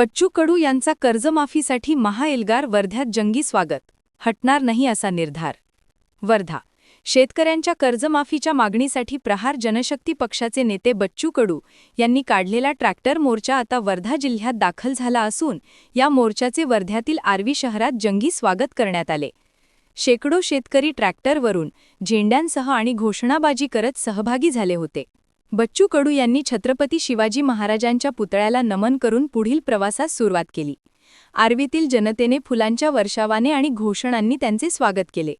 बच्चू कडू यांचा कर्जमाफीसाठी महाएल्गार वर्ध्यात जंगी स्वागत. हटणार नाही असा निर्धार. वर्धा. शेतकऱ्यांच्या कर्जमाफीच्या मागणीसाठी प्रहार जनशक्ती पक्षाचे नेते बच्चू कडू यांनी काढलेला ट्रॅक्टर मोर्चा आता वर्धा जिल्ह्यात दाखल झाला असून या मोर्चाचे वर्ध्यातील आर्वी शहरात जंगी स्वागत करण्यात आले. शेकडो शेतकरी ट्रॅक्टरवरून झेंड्यांसह आणि घोषणाबाजी करत सहभागी झाले होते. बच्चू कडू यांनी छत्रपती शिवाजी महाराजांच्या पुतळ्याला नमन करून पुढील प्रवासास सुरुवात केली. आर्वीतील जनतेने फुलांच्या वर्षावाने आणि घोषणांनी त्यांचे स्वागत केले.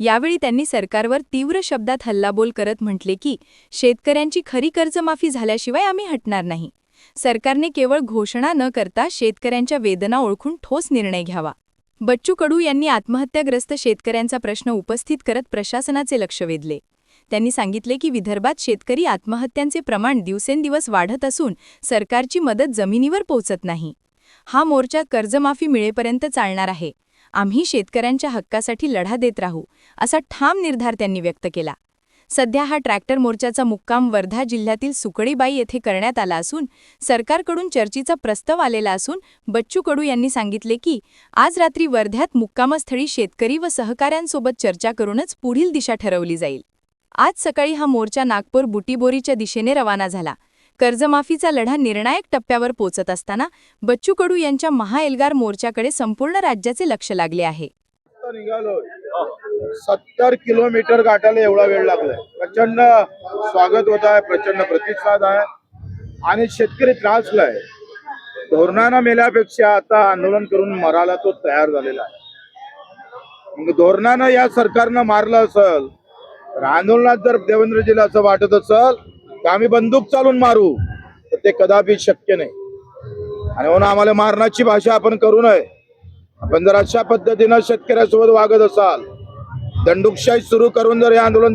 यावेळी त्यांनी सरकारवर तीव्र शब्दात हल्लाबोल करत म्हटले की शेतकऱ्यांची खरी कर्जमाफी झाल्याशिवाय आम्ही हटणार नाही. सरकारने केवळ घोषणा न करता शेतकऱ्यांच्या वेदना ओळखून ठोस निर्णय घ्यावा. बच्चू कडू यांनी आत्महत्याग्रस्त शेतकऱ्यांचा प्रश्न उपस्थित करत प्रशासनाचे लक्ष वेधले. त्यांनी सांगितले की विदर्भात शेतकरी आत्महत्यांचे प्रमाण दिवसेंदिवस वाढत असून सरकारची मदत जमिनीवर पोहोचत नाही. हा मोर्चा कर्जमाफी मिळेपर्यंत चालणार आहे. आम्ही शेतकऱ्यांच्या हक्कासाठी लढा देत राहू असा ठाम निर्धार त्यांनी व्यक्त केला. सध्या हा ट्रॅक्टर मोर्चाचा मुक्काम वर्धा जिल्ह्यातील सुकडीबाई येथे करण्यात आला असून सरकारकडून चर्चेचा प्रस्ताव आलेला असून बच्चू कडू यांनी सांगितले की आज रात्री वर्ध्यात मुक्कामस्थळी शेतकरी व सहकाऱ्यांसोबत चर्चा करूनच पुढील दिशा ठरवली जाईल. आज सकाळी हा मोर्चा नागपूर बुटीबोरीच्या दिशेने रवाना झाला. कर्जमाफीचा लढा निर्णायक टप्प्यावर पोचत असताना बच्चू कडू यांच्या महाएल्गार मोर्चाकडे संपूर्ण राज्याचे लक्ष लागले आहे. सत्तर किलोमीटर गाठायला एवढा वेळ लागलाय. प्रचंड स्वागत होत आहे प्रचंड प्रतिसाद आहे. आणि शेतकरी त्रासलाय धोरणांना मेल्यापेक्षा आता आंदोलन करून मराला तो तयार झालेला आहे. मग धोरणानं या सरकारनं मारलं असेल आंदोलनात जर देवेंद्रजीला असं वाटत असल तर आम्ही बंदूक चालून मारू तर ते कदापि शक्य नाही. आणि म्हणून आम्हाला मारण्याची भाषा आपण करू नये. आपण जर अशा पद्धतीनं शेतकऱ्यासोबत वागत असाल दंडुकशाही सुरू करून जर हे आंदोलन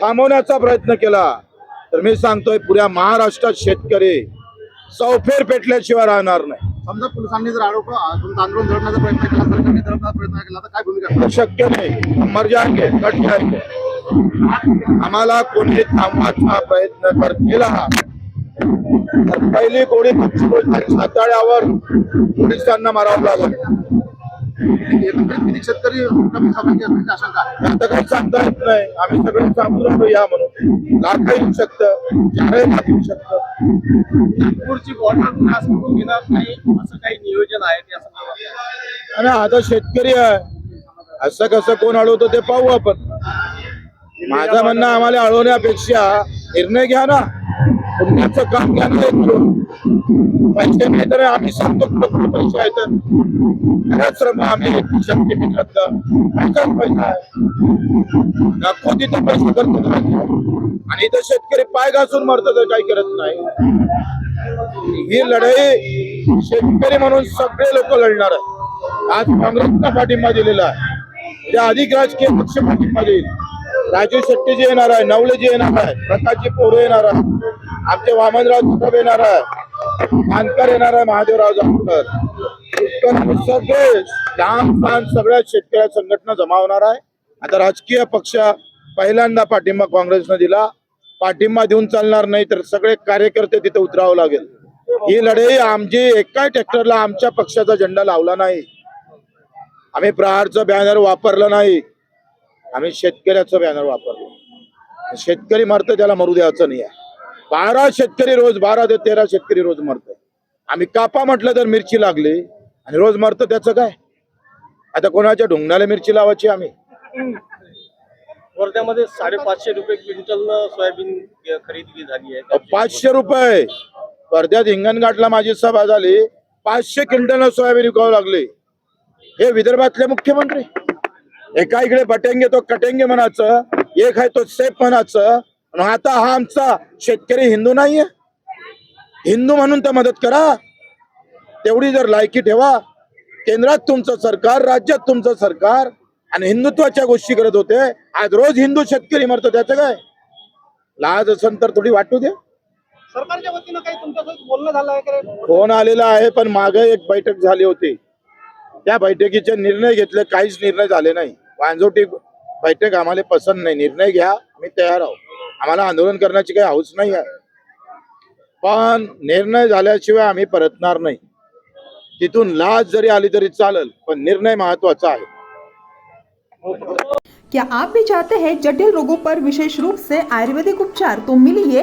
थांबवण्याचा प्रयत्न केला तर मी सांगतोय पुऱ्या महाराष्ट्रात शेतकरी चौफेर पेटल्याशिवाय राहणार नाही. समजा पोलिसांनी जर आरोप आंदोलन धरण्याचा प्रयत्न केला सरकारने धरण्याचा प्रयत्न केला तर काय भूमिका? शक्य नाही. मर जाएंगे कट जाएंगे आम्हाला कोणी थांबवायचा प्रयत्न कर केला. तर पहिली गोळी साताळ्यावर पोलिसांना मारावं लागेल. शेतकरी आता काही सांगता येत नाही. आम्ही सगळे या म्हणून. लाख येऊ शकतं चारही लाख येऊ शकतं. नागपूरची बॉर्डर खास करून घेणार नाही असं काही नियोजन आहे त्या संदर्भात आणि आता शेतकरी आहे. असं कसं कोण अडवतं ते पाहू आपण. माझं म्हणणं आम्हाला अडवण्यापेक्षा निर्णय घ्या ना. पुण्याचं काम घ्या ना पैसे नाही तर आम्ही सांगतो कुठं पैसे आहेत. खरंच आम्ही शक्ती पिठातलं पैसा आहे? तिथं पैसे खर्च आणि इथं शेतकरी पाय घासून मरतो तर काही करत नाही. ही लढाई शेतकरी म्हणून सगळे लोक लढणार आहे आज काँग्रेसला पाठिंबा दिलेला आहे. त्या अधिक राजकीय पक्ष पाठिंबा देईल. राजू शेट्टी जी येणार आहे नवलेजी येणार आहे प्रकाशजी पोरे येणार आहे आमचे वामनराव जाधव येणार आहे मानकर येणार आहे महादेवराव जामकर. सगळे लहान लहान सगळ्या शेतकऱ्या संघटना जमा होणार आहे. आता राजकीय पक्ष पहिल्यांदा पाठिंबा काँग्रेसनं दिला. पाठिंबा देऊन चालणार नाही तर सगळे कार्यकर्ते तिथे उतरावं लागेल. ही लढाई आमची एका ट्रॅक्टरला आमच्या पक्षाचा झेंडा लावला नाही. आम्ही प्रहारचं बॅनर वापरलं नाही. आम्ही शेतकऱ्याचं बॅनर वापरलं. शेतकरी मरतं त्याला मरू द्यायचं नाही आहे. बारा शेतकरी रोज बारा ते तेरा शेतकरी रोज मरत आम्ही कापा म्हटलं तर मिरची लागली आणि रोज मरतं त्याचं काय? आता कोणाच्या ढुंगणाला मिरची लावायची आम्ही? वर्ध्यामध्ये साडेपाचशे रुपये क्विंटल सोयाबीन खरेदी झाली आहे. पाचशे रुपये. वर्ध्यात हिंगणघाटला माझी सभा झाली. पाचशे क्विंटल सोयाबीन विकावं लागले. हे विदर्भातले मुख्यमंत्री. एका इकडे बटेंगे तो कटेंगे म्हणायचं एक आहे तो सेफ म्हणायचं आता हा आमचा शेतकरी हिंदू नाहीये. हिंदू म्हणून तर मदत करा. तेवढी जर लायकी ठेवा. केंद्रात तुमचं सरकार राज्यात तुमचं सरकार आणि हिंदुत्वाच्या गोष्टी करत होते. आज रोज हिंदू शेतकरी मरतो त्याचं काय? लाज असेल तर थोडी वाटू दे सरकारच्या वतीनं काही तुमच्यासोबत बोलणं झालं? फोन आलेला आहे पण मागे एक बैठक झाली होती. त्या बैठकीचे निर्णय घेतले काहीच निर्णय झाले नाही. वांजोटी बैठक आम्हाला पसंत नाही. निर्णय घ्या मी तयार आहो. आम्हाला आंदोलन करण्याची काही हौस नाही आहे. पण निर्णय झाल्याशिवाय आम्ही परतणार नाही. तिथून लाज जरी आली तरी चालेल पण निर्णय महत्त्वाचा आहे. क्या आप भी चाहते हैं जटिल रोगों पर विशेष रूप से आयुर्वेदिक उपचार? तो मिलिए